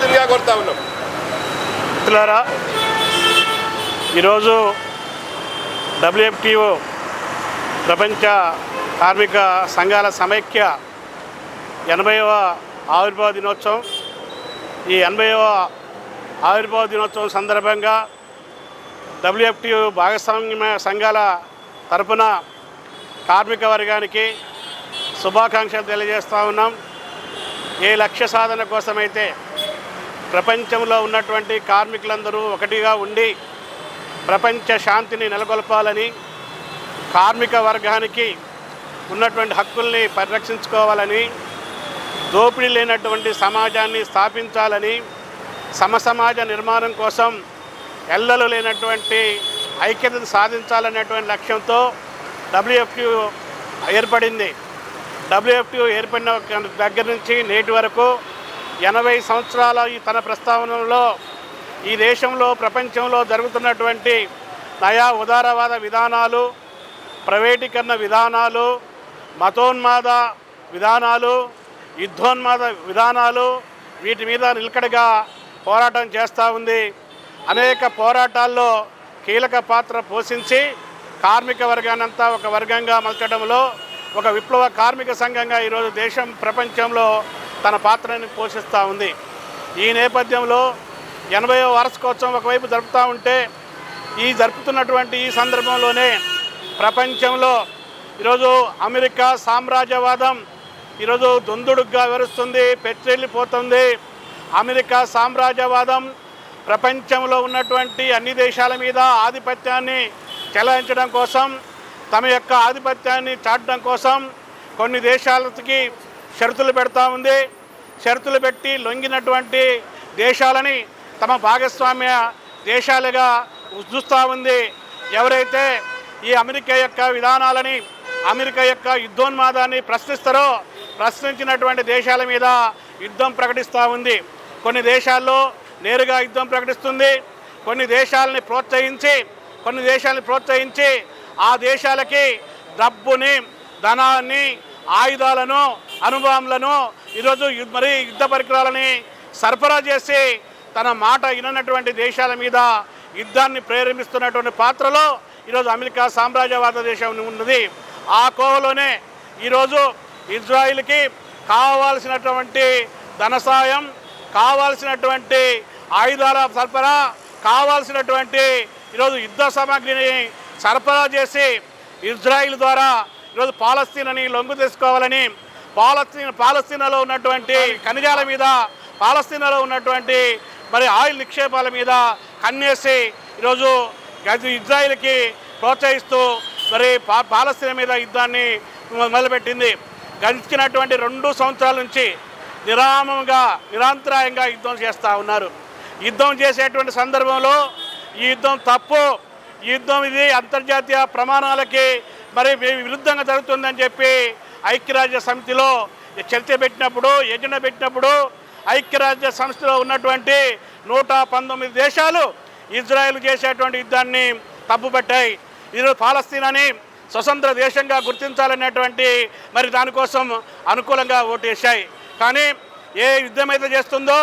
తిరిగా కొడతా ఉన్నాం. మిత్రులారా ఈరోజు డబ్ల్యూఎఫ్టిఓ ప్రపంచ కార్మిక సంఘాల సమైక్య ఎనభైవ ఆవిర్భావ దినోత్సవం. ఈ ఎనభైవ ఆవిర్భావ దినోత్సవం సందర్భంగా డబ్ల్యూఎఫ్టిఓ భాగస్వామ్య సంఘాల తరపున కార్మిక వర్గానికి శుభాకాంక్షలు తెలియజేస్తూ ఉన్నాం. ఏ లక్ష్య సాధన కోసమైతే ప్రపంచంలో ఉన్నటువంటి కార్మికులందరూ ఒకటిగా ఉండి ప్రపంచ శాంతిని నెలకొల్పాలని కార్మిక వర్గానికి ఉన్నటువంటి హక్కుల్ని పరిరక్షించుకోవాలని దోపిడీ లేనటువంటి సమాజాన్ని స్థాపించాలని సమసమాజ నిర్మాణం కోసం ఎల్లలు లేనటువంటి ఐక్యతను సాధించాలనేటువంటి లక్ష్యంతో డబ్ల్యూఎఫ్యూ ఏర్పడింది. డబ్ల్యూఎఫ్యూ ఏర్పడిన దగ్గర నుంచి నేటి వరకు ఎనభై సంవత్సరాల ఈ తన ప్రస్తావనలో ఈ దేశంలో ప్రపంచంలో జరుగుతున్నటువంటి నయా ఉదారవాద విధానాలు ప్రైవేటీకరణ విధానాలు మతోన్మాద విధానాలు యుద్ధోన్మాద విధానాలు వీటి మీద నిలకడగా పోరాటం చేస్తూ ఉంది. అనేక పోరాటాల్లో కీలక పాత్ర పోషించి కార్మిక వర్గానంతా ఒక వర్గంగా మలచడంలో ఒక విప్లవ కార్మిక సంఘంగా ఈరోజు దేశం ప్రపంచంలో తన పాత్రని పోషిస్తూ ఉంది. ఈ నేపథ్యంలో ఎనభైవ వార్షికోత్సవం ఒకవైపు జరుపుతూ ఉంటే ఈ జరుపుతున్నటువంటి ఈ సందర్భంలోనే ప్రపంచంలో ఈరోజు అమెరికా సామ్రాజ్యవాదం ఈరోజు దుందుడుగ్గా వివరిస్తుంది పెచ్చెల్లిపోతుంది అమెరికా సామ్రాజ్యవాదం ప్రపంచంలో ఉన్నటువంటి అన్ని దేశాల మీద ఆధిపత్యాన్ని చెలాయించడం కోసం తమ యొక్క ఆధిపత్యాన్ని చాటడం కోసం కొన్ని దేశాలకి షరతులు పెడతా ఉంది. షరతులు పెట్టి లొంగినటువంటి దేశాలని తమ భాగస్వామ్య దేశాలుగా చూస్తూ ఉంది. ఎవరైతే ఈ అమెరికా యొక్క విధానాలని అమెరికా యొక్క యుద్ధోన్మాదాన్ని ప్రశ్నిస్తారో ప్రశ్నించినటువంటి దేశాల మీద యుద్ధం ప్రకటిస్తూ ఉంది. కొన్ని దేశాల్లో నేరుగా యుద్ధం ప్రకటిస్తుంది. కొన్ని దేశాలని ప్రోత్సహించి కొన్ని దేశాలను ప్రోత్సహించి ఆ దేశాలకి డబ్బుని ధనాన్ని ఆయుధాలను అనుభవంలను ఈరోజు మరి యుద్ధ పరికరాలని సరఫరా చేసి తన మాట విననటువంటి దేశాల మీద యుద్ధాన్ని ప్రేరేపిస్తున్నటువంటి పాత్రలో ఈరోజు అమెరికా సామ్రాజ్యవాద దేశం ఉన్నది. ఆ కోవలోనే ఈరోజు ఇజ్రాయిల్కి కావాల్సినటువంటి ధన సాయం కావాల్సినటువంటి ఆయుధాల సరఫరా కావాల్సినటువంటి ఈరోజు యుద్ధ సామాగ్రిని సరఫరా చేసి ఇజ్రాయిల్ ద్వారా ఈరోజు పాలస్తీనని లొంగు తీసుకోవాలని పాలస్తీన పాలస్తీనాలో ఉన్నటువంటి ఖనిజాల మీద పాలస్తీనాలో ఉన్నటువంటి మరి ఆయిల్ నిక్షేపాల మీద కన్నేసి ఈరోజు గది ఇజ్రాయిల్కి ప్రోత్సహిస్తూ మరి పా పాలస్తీన మీద యుద్ధాన్ని మొదలుపెట్టింది. గడిచినటువంటి రెండు సంవత్సరాల నుంచి నిరామంగా నిరంతరాయంగా యుద్ధం చేస్తూ ఉన్నారు. యుద్ధం చేసేటువంటి సందర్భంలో ఈ యుద్ధం తప్పు. ఈ యుద్ధం ఇది అంతర్జాతీయ ప్రమాణాలకి మరి విరుద్ధంగా జరుగుతుందని చెప్పి ఐక్యరాజ్య సమితిలో చర్చ పెట్టినప్పుడు ఎజెండా పెట్టినప్పుడు ఐక్యరాజ్య సంస్థలో ఉన్నటువంటి నూట పంతొమ్మిది దేశాలు ఇజ్రాయెల్ చేసేటువంటి యుద్ధాన్ని తప్పుపట్టాయి. ఈరోజు పాలస్తీనాని స్వతంత్ర దేశంగా గుర్తించాలనేటువంటి మరి దానికోసం అనుకూలంగా ఓటేశాయి. కానీ ఏ యుద్ధం అయితే చేస్తుందో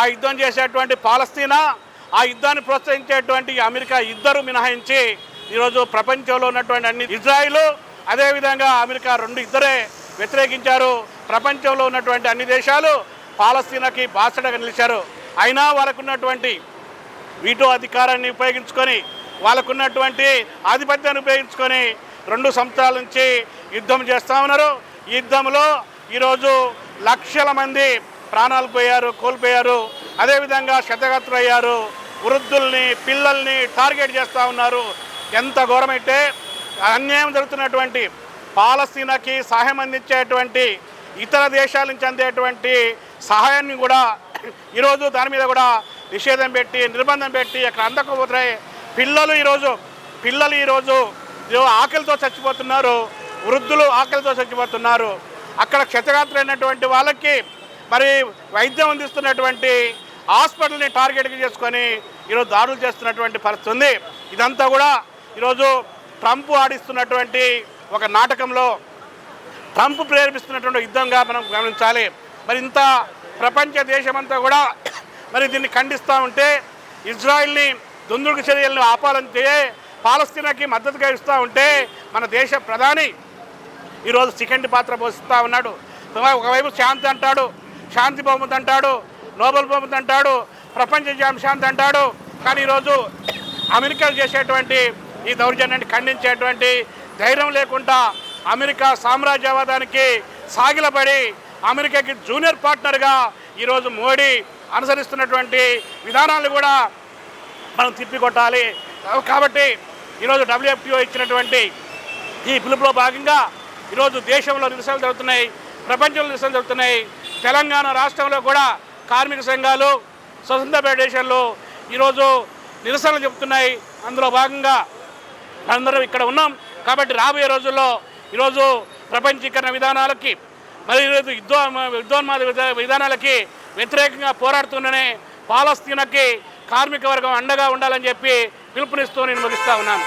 ఆ యుద్ధం చేసేటువంటి పాలస్తీనా ఆ యుద్ధాన్ని ప్రోత్సహించేటువంటి అమెరికా ఇద్దరు మినహాయించి ఈరోజు ప్రపంచంలో ఉన్నటువంటి అన్ని ఇజ్రాయిలు అదేవిధంగా అమెరికా రెండు ఇద్దరే వ్యతిరేకించారు. ప్రపంచంలో ఉన్నటువంటి అన్ని దేశాలు పాలస్తీనాకి బాసడగా నిలిచారు. అయినా వాళ్ళకున్నటువంటి వీటో అధికారాన్ని ఉపయోగించుకొని వాళ్ళకున్నటువంటి ఆధిపత్యాన్ని ఉపయోగించుకొని రెండు సంవత్సరాల నుంచి యుద్ధం చేస్తూ ఉన్నారు. యుద్ధంలో ఈరోజు లక్షల మంది ప్రాణాలు పోయారు కోల్పోయారు. అదేవిధంగా శతగతులయ్యారు వృద్ధుల్ని పిల్లల్ని టార్గెట్ చేస్తూ ఉన్నారు. ఎంత ఘోరమైతే అన్యాయం జరుగుతున్నటువంటి పాలస్తీనాకి సహాయం అందించేటువంటి ఇతర దేశాల నుంచి అందేటువంటి సహాయాన్ని కూడా ఈరోజు దాని మీద కూడా నిషేధం పెట్టి నిర్బంధం పెట్టి అక్కడ అందకపోతే పిల్లలు ఈరోజు పిల్లలు ఈరోజు ఆకలితో చచ్చిపోతున్నారు వృద్ధులు ఆకలితో చచ్చిపోతున్నారు. అక్కడ క్షతగాత్రైనటువంటి వాళ్ళకి మరి వైద్యం అందిస్తున్నటువంటి హాస్పిటల్ని టార్గెట్గా చేసుకొని ఈరోజు దాడులు చేస్తున్నటువంటి పరిస్థితి ఉంది. ఇదంతా కూడా ఈరోజు ట్రంప్ ఆడిస్తున్నటువంటి ఒక నాటకంలో ట్రంప్ ప్రేరేపిస్తున్నటువంటి యుద్ధంగా మనం గమనించాలి. మరి ఇంత ప్రపంచ దేశమంతా కూడా మరి దీన్ని ఖండిస్తూ ఉంటే ఇజ్రాయిల్ని దుందుడుకు చర్యలను ఆపాలంటే పాలస్తీనాకి మద్దతుగా ఇస్తూ ఉంటే మన దేశ ప్రధాని ఈరోజు సెకండ్ పాత్ర పోషిస్తూ ఉన్నాడు. ఒకవైపు శాంతి అంటాడు శాంతి బహుమతి అంటాడు నోబెల్ బహుమతి అంటాడు ప్రపంచ జా- శాంతి అంటాడు. కానీ ఈరోజు అమెరికా చేసేటువంటి ఈ దౌర్జన్యాన్ని ఖండించేటువంటి ధైర్యం లేకుండా అమెరికా సామ్రాజ్యవాదానికి సాగిలపడి అమెరికాకి జూనియర్ పార్ట్నర్గా ఈరోజు మోడీ అనుసరిస్తున్నటువంటి విధానాలు కూడా మనం తిప్పికొట్టాలి. కాబట్టి ఈరోజు డబ్ల్యూఎఫ్టీఓ ఇచ్చినటువంటి ఈ పిలుపులో భాగంగా ఈరోజు దేశంలో నిరసనలు జరుగుతున్నాయి ప్రపంచంలో నిరసనలు జరుగుతున్నాయి. తెలంగాణ రాష్ట్రంలో కూడా కార్మిక సంఘాలు స్వతంత్ర ఫెడరేషన్లు ఈరోజు నిరసనలు చెబుతున్నాయి. అందులో భాగంగా అందరం ఇక్కడ ఉన్నాం కాబట్టి రాబోయే రోజుల్లో ఈరోజు ప్రపంచీకరణ విధానాలకి మరి ఈరోజు యుద్ధో యుద్ధోన్మాద విధానాలకి వ్యతిరేకంగా పోరాడుతూనే పాలస్తీనకి కార్మిక వర్గం అండగా ఉండాలని చెప్పి పిలుపునిస్తూ నేను ముగిస్తూ ఉన్నాను.